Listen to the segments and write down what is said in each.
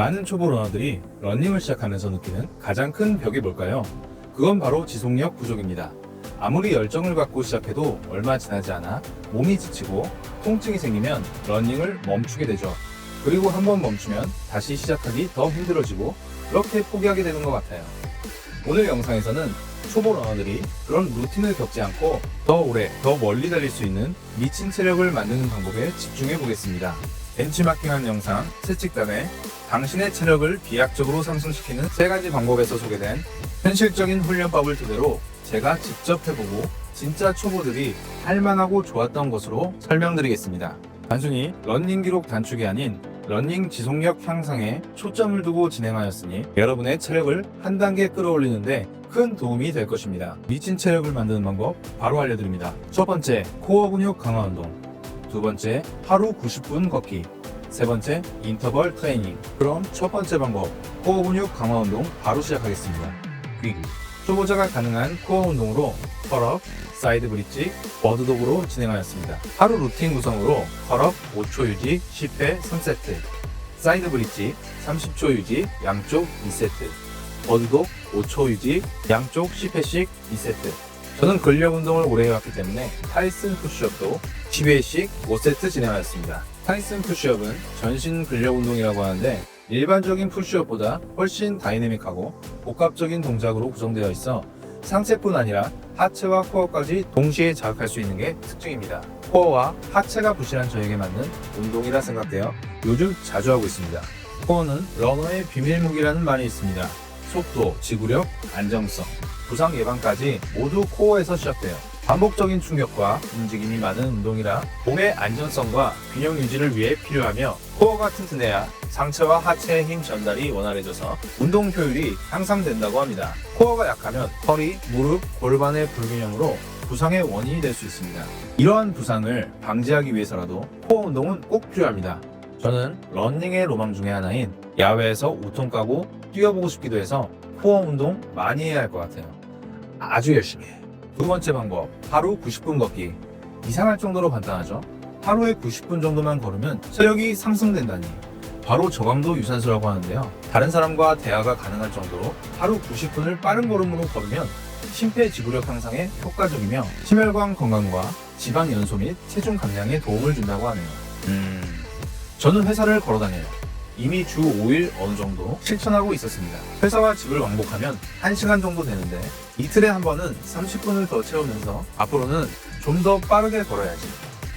많은 초보 러너들이 러닝을 시작하면서 느끼는 가장 큰 벽이 뭘까요? 그건 바로 지속력 부족입니다. 아무리 열정을 갖고 시작해도 얼마 지나지 않아 몸이 지치고 통증이 생기면 러닝을 멈추게 되죠. 그리고 한 번 멈추면 다시 시작하기 더 힘들어지고 그렇게 포기하게 되는 것 같아요. 오늘 영상에서는 초보 러너들이 그런 루틴을 겪지 않고 더 오래, 더 멀리 달릴 수 있는 미친 체력을 만드는 방법에 집중해 보겠습니다. 벤치마킹한 영상 채찍단에 당신의 체력을 비약적으로 상승시키는 세 가지 방법에서 소개된 현실적인 훈련법을 토대로 제가 직접 해보고 진짜 초보들이 할만하고 좋았던 것으로 설명드리겠습니다. 단순히 러닝 기록 단축이 아닌 러닝 지속력 향상에 초점을 두고 진행하였으니 여러분의 체력을 한 단계 끌어올리는데 큰 도움이 될 것입니다. 미친 체력을 만드는 방법 바로 알려드립니다. 첫 번째, 코어 근육 강화 운동. 두 번째, 하루 90분 걷기. 세 번째, 인터벌 트레이닝. 그럼 첫 번째 방법, 코어 근육 강화 운동 바로 시작하겠습니다. 귀기. 초보자가 가능한 코어 운동으로 컬업, 사이드 브릿지, 버드독으로 진행하였습니다. 하루 루틴 구성으로 컬업 5초 유지 10회 3세트, 사이드 브릿지 30초 유지 양쪽 2세트, 버드독 5초 유지 양쪽 10회씩 2세트. 저는 근력 운동을 오래 해왔기 때문에 타이슨 푸시업도 10회씩 5세트 진행하였습니다. 타이슨 푸시업은 전신 근력 운동이라고 하는데 일반적인 푸시업보다 훨씬 다이내믹하고 복합적인 동작으로 구성되어 있어 상체뿐 아니라 하체와 코어까지 동시에 자극할 수 있는 게 특징입니다. 코어와 하체가 부실한 저에게 맞는 운동이라 생각되어 요즘 자주 하고 있습니다. 코어는 러너의 비밀 무기라는 말이 있습니다. 속도, 지구력, 안정성, 부상 예방까지 모두 코어에서 시작돼요. 반복적인 충격과 움직임이 많은 운동이라 몸의 안전성과 균형 유지를 위해 필요하며 코어가 튼튼해야 상체와 하체의 힘 전달이 원활해져서 운동 효율이 향상된다고 합니다. 코어가 약하면 허리, 무릎, 골반의 불균형으로 부상의 원인이 될 수 있습니다. 이러한 부상을 방지하기 위해서라도 코어 운동은 꼭 필요합니다. 저는 러닝의 로망 중에 하나인 야외에서 우통 까고 뛰어보고 싶기도 해서 코어 운동 많이 해야 할 것 같아요. 아주 열심히. 해. 두 번째 방법, 하루 90분 걷기. 이상할 정도로 간단하죠? 하루에 90분 정도만 걸으면 체력이 상승된다니. 바로 저강도 유산소라고 하는데요. 다른 사람과 대화가 가능할 정도로 하루 90분을 빠른 걸음으로 걸으면 심폐지구력 향상에 효과적이며 심혈관 건강과 지방 연소 및 체중 감량에 도움을 준다고 하네요. 음, 저는 회사를 걸어 다녀요. 이미 주 5일 어느 정도 실천하고 있었습니다. 회사와 집을 왕복하면 1시간 정도 되는데 이틀에 한 번은 30분을 더 채우면서 앞으로는 좀 더 빠르게 걸어야지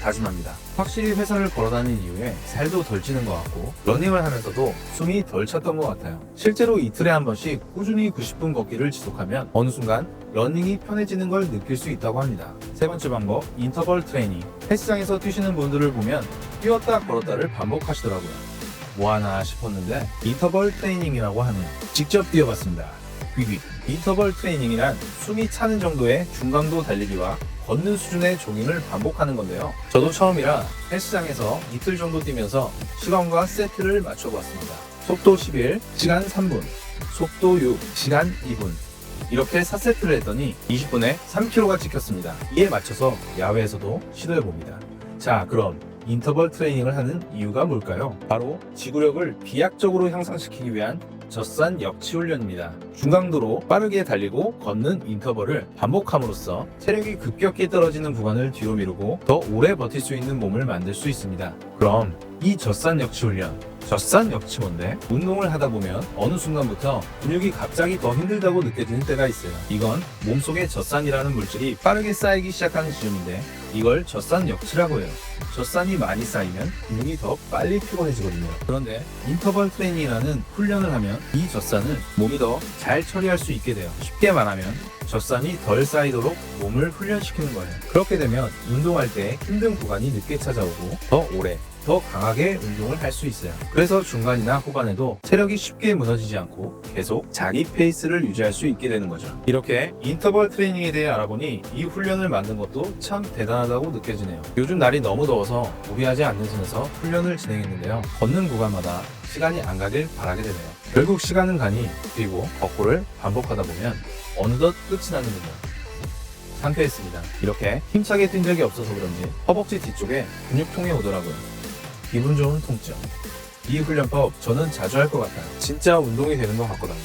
다짐합니다. 확실히 회사를 걸어 다닌 이후에 살도 덜 찌는 것 같고 러닝을 하면서도 숨이 덜 찼던 것 같아요. 실제로 이틀에 한 번씩 꾸준히 90분 걷기를 지속하면 어느 순간 러닝이 편해지는 걸 느낄 수 있다고 합니다. 세 번째 방법, 인터벌 트레이닝. 헬스장에서 뛰시는 분들을 보면 뛰었다 걸었다를 반복하시더라고요. 뭐 하나 싶었는데 인터벌 트레이닝이라고 하네요. 직접 뛰어봤습니다. 귀귀. 인터벌 트레이닝이란 숨이 차는 정도의 중강도 달리기와 걷는 수준의 조깅을 반복하는 건데요. 저도 처음이라 헬스장에서 이틀 정도 뛰면서 시간과 세트를 맞춰보았습니다. 속도 11, 시간 3분, 속도 6, 시간 2분. 이렇게 4세트를 했더니 20분에 3kg가 찍혔습니다. 이에 맞춰서 야외에서도 시도해봅니다. 자, 그럼 인터벌 트레이닝을 하는 이유가 뭘까요? 바로 지구력을 비약적으로 향상시키기 위한 젖산 역치 훈련입니다. 중강도로 빠르게 달리고 걷는 인터벌을 반복함으로써 체력이 급격히 떨어지는 구간을 뒤로 미루고 더 오래 버틸 수 있는 몸을 만들 수 있습니다. 그럼 이 젖산 역치 훈련 젖산 역치 뭔데? 운동을 하다 보면 어느 순간부터 근육이 갑자기 더 힘들다고 느껴지는 때가 있어요. 이건 몸속에 젖산이라는 물질이 빠르게 쌓이기 시작하는 시점인데 이걸 젖산 역치라고 해요. 젖산이 많이 쌓이면 근육이 더 빨리 피곤해지거든요. 그런데 인터벌 트레이닝이라는 훈련을 하면 이 젖산을 몸이 더 잘 처리할 수 있게 돼요. 쉽게 말하면 젖산이 덜 쌓이도록 몸을 훈련시키는 거예요. 그렇게 되면 운동할 때 힘든 구간이 늦게 찾아오고 더 오래 더 강하게 운동을 할 수 있어요. 그래서 중간이나 후반에도 체력이 쉽게 무너지지 않고 계속 자기 페이스를 유지할 수 있게 되는 거죠. 이렇게 인터벌 트레이닝에 대해 알아보니 이 훈련을 만든 것도 참 대단하다고 느껴지네요. 요즘 날이 너무 더워서 무리하지 않는 선에서 훈련을 진행했는데요. 걷는 구간마다 시간이 안 가길 바라게 되네요. 결국 시간은 가니 그리고 걷고를 반복하다 보면 어느덧 끝이 나는군요. 상쾌했습니다. 이렇게 힘차게 뛴 적이 없어서 그런지 허벅지 뒤쪽에 근육통이 오더라고요. 기분 좋은 통증. 이 훈련법 저는 자주 할 것 같아요. 진짜 운동이 되는 것 같거든요.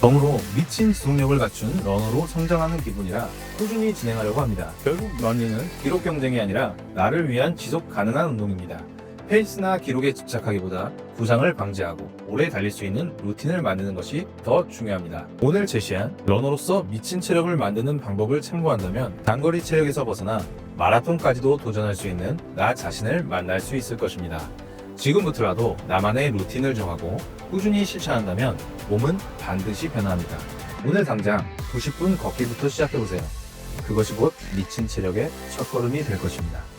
덤으로 미친 지속력을 갖춘 러너로 성장하는 기분이라 꾸준히 진행하려고 합니다. 결국 러닝은 기록 경쟁이 아니라 나를 위한 지속 가능한 운동입니다. 페이스나 기록에 집착하기보다 부상을 방지하고 오래 달릴 수 있는 루틴을 만드는 것이 더 중요합니다. 오늘 제시한 러너로서 미친 체력을 만드는 방법을 참고한다면 단거리 체력에서 벗어나 마라톤까지도 도전할 수 있는 나 자신을 만날 수 있을 것입니다. 지금부터라도 나만의 루틴을 정하고 꾸준히 실천한다면 몸은 반드시 변화합니다. 오늘 당장 90분 걷기부터 시작해보세요. 그것이 곧 미친 체력의 첫걸음이 될 것입니다.